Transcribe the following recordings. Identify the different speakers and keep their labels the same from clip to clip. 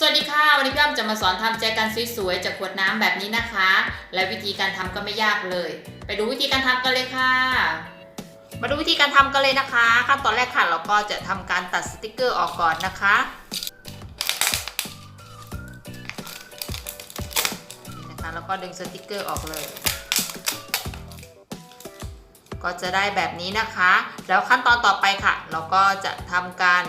Speaker 1: สวัสดีค่ะ วันนี้พี่อ้อมจะมาสอนทำแจกันสวยๆจากขวดน้ำแบบนี้นะคะ และวิธีการทำก็ไม่ยากเลย ไปดูวิธีการทำกันเลยค่ะ มาดูวิธีการทำกันเลยนะคะขั้นตอนแรกค่ะเราก็จะทำการตัดสติกเกอร์ออกก่อนนะคะ นะคะแล้วก็ดึงสติกเกอร์ออกเลย ก็จะได้แบบนี้นะคะ แล้วขั้นตอนต่อไปค่ะ เราก็จะทำการ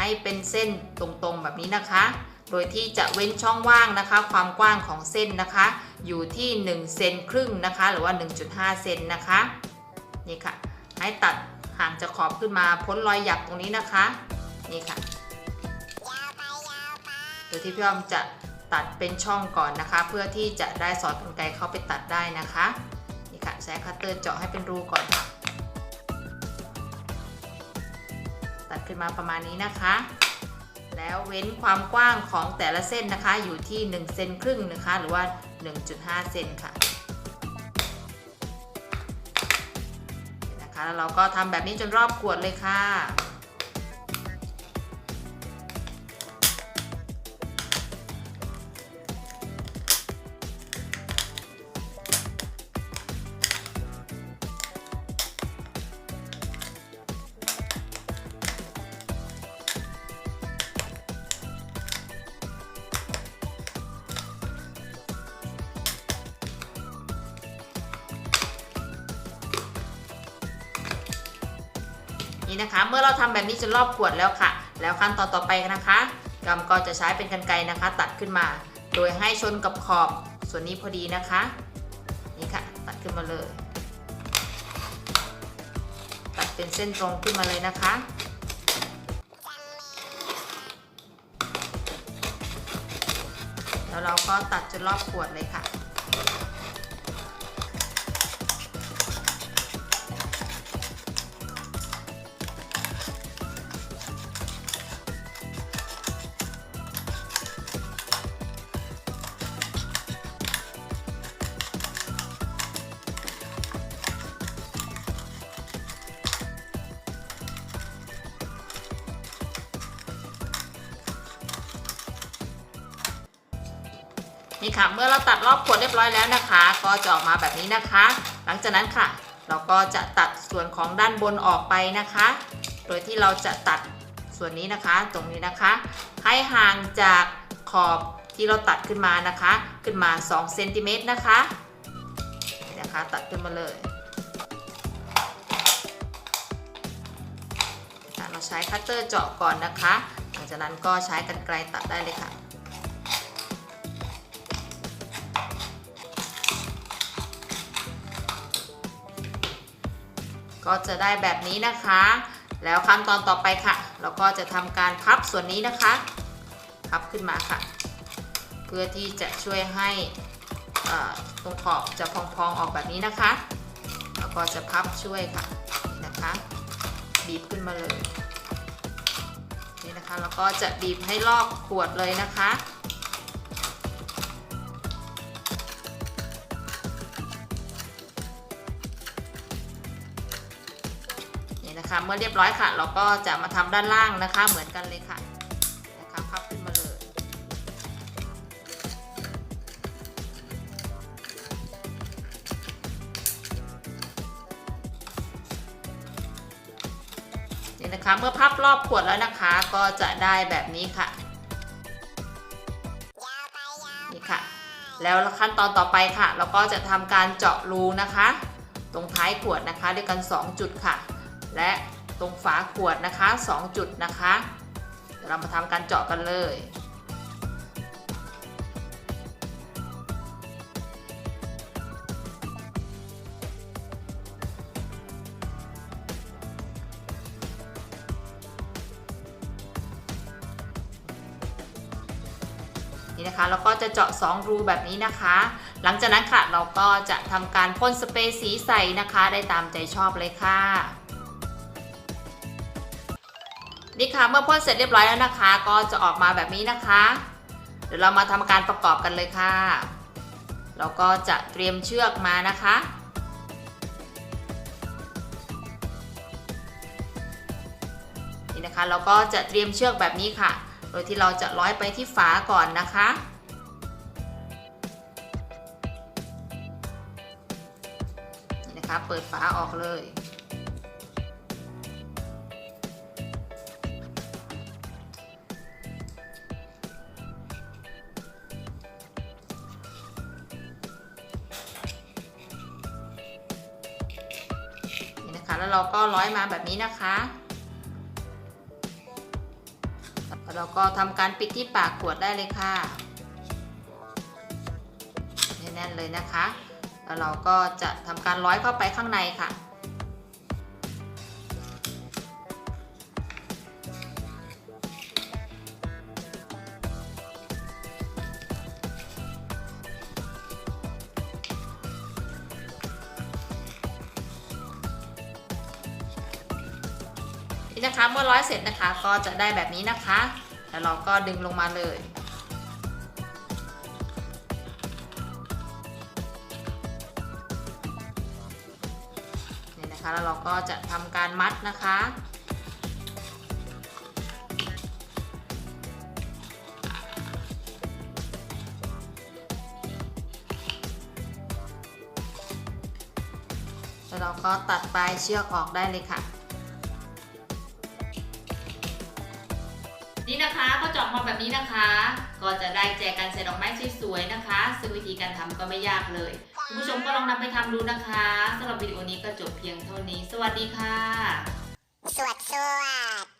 Speaker 1: ให้เป็นเส้นตรงๆแบบนี้นะคะ โดยที่จะเว้นช่องว่างนะคะ ความกว้างของเส้นนะคะ อยู่ที่1เซนครึ่งนะคะ หรือว่า 1.5 เซนนะคะ นี่ค่ะ ให้ตัดห่างจากขอบขึ้นมาพ้นรอยหยักตรงนี้นะคะ นี่ค่ะโดยที่พี่อ้อมจะตัดเป็นช่องก่อนนะคะ เพื่อที่จะได้สอดกรรไกเข้าไปตัดได้นะคะ นี่ค่ะใช้คัตเตอร์เจาะให้เป็นรูก่อนค่ะ ตัดขึ้นมาประมาณนี้นะคะ แล้วเว้นความกว้างของแต่ละเส้นนะคะอยู่ที่1เซนครึ่งนะคะ หรือว่า 1.5 เซนค่ะนี่นะคะแล้วเราก็ทำแบบนี้จนรอบขวดเลยค่ะ นะคะ เมื่อเราทำแบบนี้จนรอบขวดแล้วค่ะ แล้วขั้นตอนต่อไปนะคะกำก็จะใช้เป็นกรรไกรนะคะ ตัดขึ้นมา โดยให้ชนกับขอบส่วนนี้พอดีนะคะ นี่ค่ะ ตัดขึ้นมาเลย ตัดเป็นเส้นตรงขึ้นมาเลยนะคะแล้วเราก็ตัดจนรอบขวดเลยค่ะ นี่ค่ะเมื่อเราตัดรอบขวดเรียบร้อยแล้วนะคะ ก็จะออกมาแบบนี้นะคะ หลังจากนั้นค่ะ เราก็จะตัดส่วนของด้านบนออกไปนะคะ โดยที่เราจะตัดส่วนนี้นะคะ ตรงนี้นะคะ ให้ห่างจากขอบที่เราตัดขึ้นมานะคะ ขึ้นมา2เซนติเมตรนะคะนี่นะคะตัดขึ้นมาเลยเราใช้คัตเตอร์เจาะก่อนนะคะ หลังจากนั้นก็ใช้กรรไกรตัดได้เลยค่ะ ก็จะได้แบบนี้นะคะ แล้วขั้นตอนต่อไปค่ะ เราก็จะทำการพับส่วนนี้นะคะ พับขึ้นมาค่ะ เพื่อที่จะช่วยให้ตรงขอบจะพองๆออกแบบนี้นะคะ แล้วก็จะพับช่วยค่ะนี่นะคะ บีบขึ้นมาเลยนี่นะคะแล้วก็จะบีบให้รอบขวดเลยนะคะ นะคะ เมื่อเรียบร้อยค่ะ เราก็จะมาทำด้านล่างนะคะ เหมือนกันเลยค่ะนะคะพับขึ้นมาเลยนี่นะคะเมื่อพับรอบขวดแล้วนะคะ ก็จะได้แบบนี้ค่ะนี่ค่ะ แล้วขั้นตอนต่อไปค่ะ เราก็จะทำการเจาะรูนะคะ ตรงท้ายขวดนะคะด้วยกัน 2 จุดค่ะ และตรงฝาขวดนะคะ 2 จุดนะคะเดี๋ยวเรามาทำการเจาะกันเลยนี่นะคะเราก็จะเจาะ 2 รูแบบนี้นะคะ หลังจากนั้นค่ะเราก็จะทำการพ่นสเปรย์สีใสนะคะ ได้ตามใจชอบเลยค่ะ นี่ค่ะเมื่อพ่นเสร็จเรียบร้อยแล้วนะคะ ก็จะออกมาแบบนี้นะคะ เดี๋ยวเรามาทำการประกอบกันเลยค่ะเราก็จะเตรียมเชือกมานะคะนี่นะคะเราก็จะเตรียมเชือกแบบนี้ค่ะ โดยที่เราจะร้อยไปที่ฝาก่อนนะคะนี่นะคะเปิดฝาออกเลย แล้วเราก็ร้อยมาแบบนี้นะคะแล้วเราก็ทำการปิดที่ปากขวดได้เลยค่ะแน่นเลยนะคะ แล้วเราก็จะทำการร้อยเข้าไปข้างในค่ะ นี่นะคะเมื่อร้อยเสร็จนะคะก็จะได้แบบนี้นะคะ แล้วเราก็ดึงลงมาเลยนี่นะคะแล้วเราก็จะทำการมัดนะคะแล้วเราก็ตัดปลายเชือกออกได้เลยค่ะ นี้นะคะ ก็จะได้แจกันใส่ดอกไม้สวยๆนะคะ ซึ่งวิธีการทำก็ไม่ยากเลยคุณผู้ชมก็ลองนำไปทำดูนะคะสำหรับวิดีโอนี้ก็จบเพียงเท่านี้ สวัสดีค่ะ
Speaker 2: สวัสดี